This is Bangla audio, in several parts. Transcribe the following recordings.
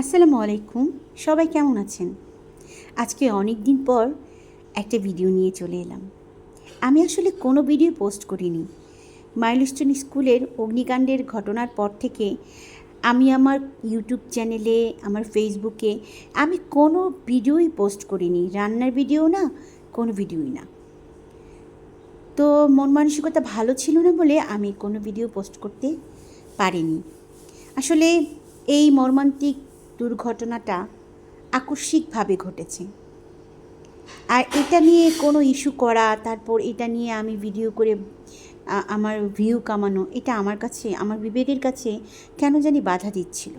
আসসালামু আলাইকুম, সবাই কেমন আছেন? আজকে অনেক দিন পর একটা ভিডিও নিয়ে চলে এলাম। আমি আসলে কোনো ভিডিও পোস্ট করিনি। মাইলস্টোন স্কুলের অগ্নিকাণ্ডের ঘটনার পর থেকে আমি আমার ইউটিউব চ্যানেলে, আমার ফেসবুকে আমি কোনো ভিডিওই পোস্ট করিনি। রান্নার ভিডিও না, কোনো ভিডিওই না। তো মন মানসিকতা ভালো ছিল না বলে আমি কোনো ভিডিও পোস্ট করতে পারিনি। আসলে এই মর্মান্তিক দুর্ঘটনাটা আকস্মিকভাবে ঘটেছে। আর এটা নিয়ে কোনো ইস্যু করা, তারপর এটা নিয়ে আমি ভিডিও করে আমার ভিউ কামানো, এটা আমার কাছে, আমার বিবেকের কাছে কেন জানি বাধা দিচ্ছিল।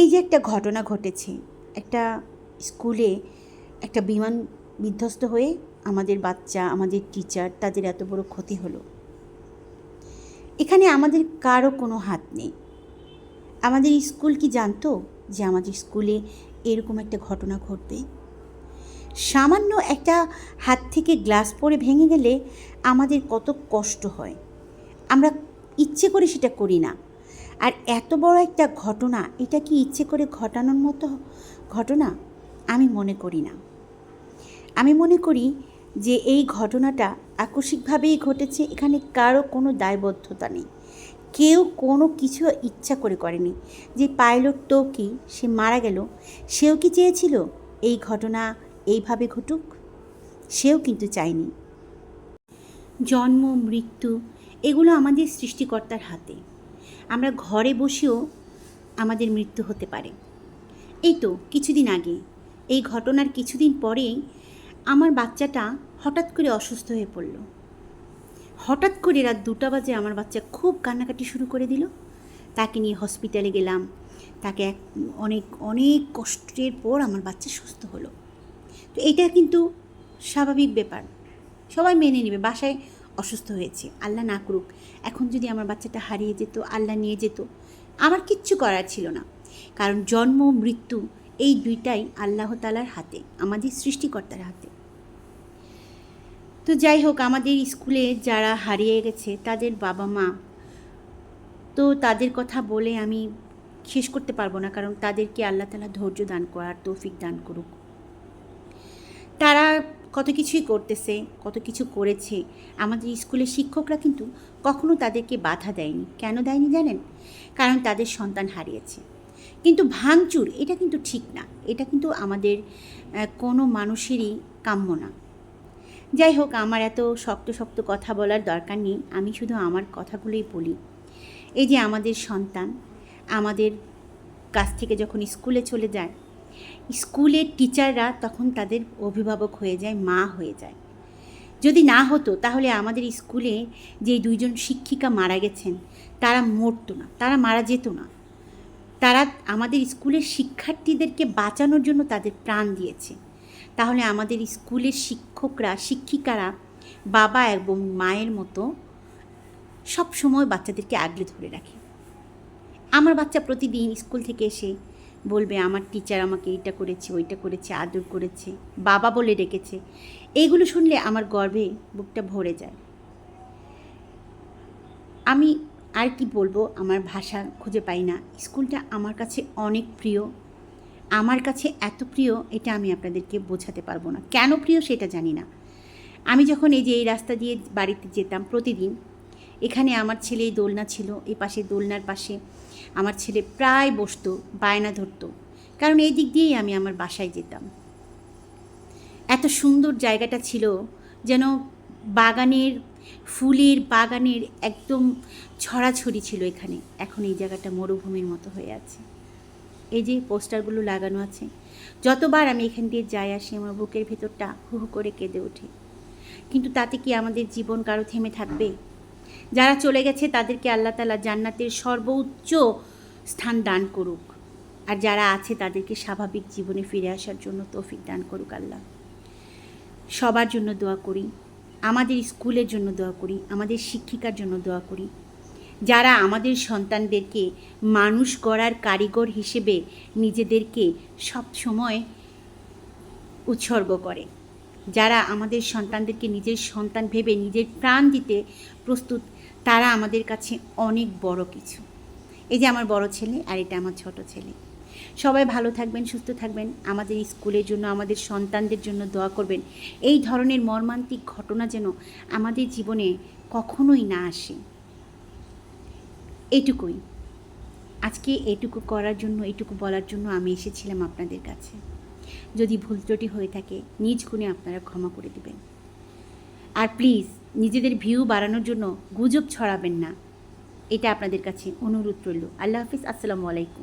এই যে একটা ঘটনা ঘটেছে, একটা স্কুলে একটা বিমান বিধ্বস্ত হয়ে আমাদের বাচ্চা, আমাদের টিচার তাদের এত বড় ক্ষতি হলো। এখানে আমাদের কারও কোনো হাত নেই। আমাদের স্কুল কি জানতো যে আমাদের স্কুলে এরকম একটা ঘটনা ঘটবে? সামান্য একটা হাত থেকে গ্লাস পরে ভেঙে গেলে আমাদের কত কষ্ট হয়। আমরা ইচ্ছে করে সেটা করি না। আর এত বড় একটা ঘটনা, এটা কি ইচ্ছে করে ঘটানোর মতো ঘটনা? আমি মনে করি না। আমি মনে করি যে এই ঘটনাটা আকস্মিকভাবেই ঘটেছে, এখানে কারও কোনো দায়বদ্ধতা নেই। কেউ কোনো কিছু ইচ্ছা করে করেনি। যে পাইলট তো কি, সে মারা গেল, সেও কি চেয়েছিল, এই ঘটনা এইভাবে ঘটুক? সেও কিন্তু চায়নি। জন্ম, মৃত্যু, এগুলো আমাদের সৃষ্টিকর্তার হাতে। আমরা ঘরে বসেও আমাদের মৃত্যু হতে পারে। এই তো কিছুদিন আগে, এই ঘটনার কিছুদিন পরেই আমার বাচ্চাটা হঠাৎ করে অসুস্থ হয়ে পড়ল। হঠাৎ করে রাত দুটা বাজে আমার বাচ্চা খুব কান্নাকাটি শুরু করে দিল। তাকে নিয়ে হসপিটালে গেলাম। তাকে এক, অনেক অনেক কষ্টের পর আমার বাচ্চা সুস্থ হলো। তো এটা কিন্তু স্বাভাবিক ব্যাপার। সবাই মেনে নেবে, বাসায় অসুস্থ হয়েছে, আল্লাহ না করুক। এখন যদি আমার বাচ্চাটা হারিয়ে যেত, আল্লাহ নিয়ে যেত, আমার কিচ্ছু করার ছিল না। কারণ জন্ম, মৃত্যু এই দুইটাই আল্লাহ তালার হাতে, আমাদের সৃষ্টিকর্তার হাতে। তো যাই হোক, আমাদের স্কুলে যারা হারিয়ে গেছে, তাদের বাবা মা, তো তাদের কথা বলে আমি শেষ করতে পারব না, কারণ তাদেরকে আল্লাহ তালা ধৈর্য দান করার তৌফিক দান করুক। তারা কত কিছুই করতেছে, কত কিছু করেছে, আমাদের স্কুলের শিক্ষকরা কিন্তু কখনো তাদেরকে বাধা দেয়নি। কেন দেয়নি জানেন? কারণ তাদের সন্তান হারিয়েছে। কিন্তু ভাঙচুর, এটা কিন্তু ঠিক না। এটা কিন্তু আমাদের কোনো মানুষেরই কাম্য না। যাই হোক, আমার এত শক্ত শক্ত কথা বলার দরকার নেই। আমি শুধু আমার কথাগুলোই বলি। এই যে আমাদের সন্তান, আমাদের কাছ থেকে যখন স্কুলে চলে যায়, স্কুলের টিচাররা তখন তাদের অভিভাবক হয়ে যায়, মা হয়ে যায়। যদি না হতো, তাহলে আমাদের স্কুলে যে দুইজন শিক্ষিকা মারা গেছেন, তারা মরতো না, তারা মারা যেত না। তারা আমাদের স্কুলের শিক্ষার্থীদেরকে বাঁচানোর জন্য তাদের প্রাণ দিয়েছে। তাহলে আমাদের স্কুলের শিক্ষকরা, শিক্ষিকারা বাবা এবং মায়ের মতো সব সময় বাচ্চাদেরকে আগলে ধরে রাখে। আমার বাচ্চা প্রতিদিন স্কুল থেকে এসে বলবে, আমার টিচার আমাকে এইটা করেছে, ওইটা করেছে, আদর করেছে, বাবা বলে ডেকেছে এইগুলো শুনলে আমার গর্বে বুকটা ভরে যায়। আমি আর কি বলব, আমার ভাষা খুঁজে পাই না। স্কুলটা আমার কাছে অনেক প্রিয়। আমার কাছে এত প্রিয়, এটা আমি আপনাদেরকে বোঝাতে পারব না। কেন প্রিয় সেটা জানি না। আমি যখন এই যে এই রাস্তা দিয়ে বাড়িতে যেতাম প্রতিদিন, এখানে আমার ছেলে এই দোলনা ছিল, এই পাশে দোলনার পাশে আমার ছেলে প্রায় বসতো, বায়না ধরতো। কারণ এই দিক দিয়েই আমি আমার বাসায় যেতাম। এত সুন্দর জায়গাটা ছিল যেন বাগানের, ফুলের বাগানের একদম ছড়াছড়ি ছিল এখানে। এখন এই জায়গাটা মরুভূমির মতো হয়ে আছে। এই যে পোস্টারগুলো লাগানো আছে, যতবার আমি এখান দিয়ে যাই আসি, আমার বুকের ভেতরটা হু হু করে কেঁদে ওঠে। কিন্তু তাতে কি আমাদের জীবন কারও থেমে থাকবে? যারা চলে গেছে, তাদেরকে আল্লাহ তালা জান্নাতের সর্বোচ্চ স্থান দান করুক। আর যারা আছে, তাদেরকে স্বাভাবিক জীবনে ফিরে আসার জন্য তৌফিক দান করুক আল্লাহ। সবার জন্য দোয়া করি, আমাদের স্কুলের জন্য দোয়া করি, আমাদের শিক্ষিকার জন্য দোয়া করি যারা আমাদের সন্তানদেরকে মানুষ গড়ার কারিগর হিসেবে নিজেদেরকে সব সময় উৎসর্গ করে। যারা আমাদের সন্তানদেরকে নিজের সন্তান ভেবে নিজের প্রাণ দিতে প্রস্তুত, তারা আমাদের কাছে অনেক বড় কিছু। এই যে আমার বড় ছেলে আর এটা আমার ছোট ছেলে। সবাই ভালো থাকবেন, সুস্থ থাকবেন। আমাদের স্কুলের জন্য, আমাদের সন্তানদের জন্য দোয়া করবেন। এই ধরনের মর্মান্তিক ঘটনা যেন আমাদের জীবনে কখনোই না আসে। এইটুকুই আজকে এটুকু করার জন্য, এটুকু বলার জন্য আমি এসেছিলাম আপনাদের কাছে। যদি ভুল ত্রুটি হয়ে থাকে, নিজ গুণে আপনারা ক্ষমা করে দেবেন। আর প্লিজ নিজেদের ভিউ বাড়ানোর জন্য গুজব ছড়াবেন না। এটা আপনাদের কাছে অনুরোধ রইল। আল্লাহ হাফিজ। আসসালামু আলাইকুম।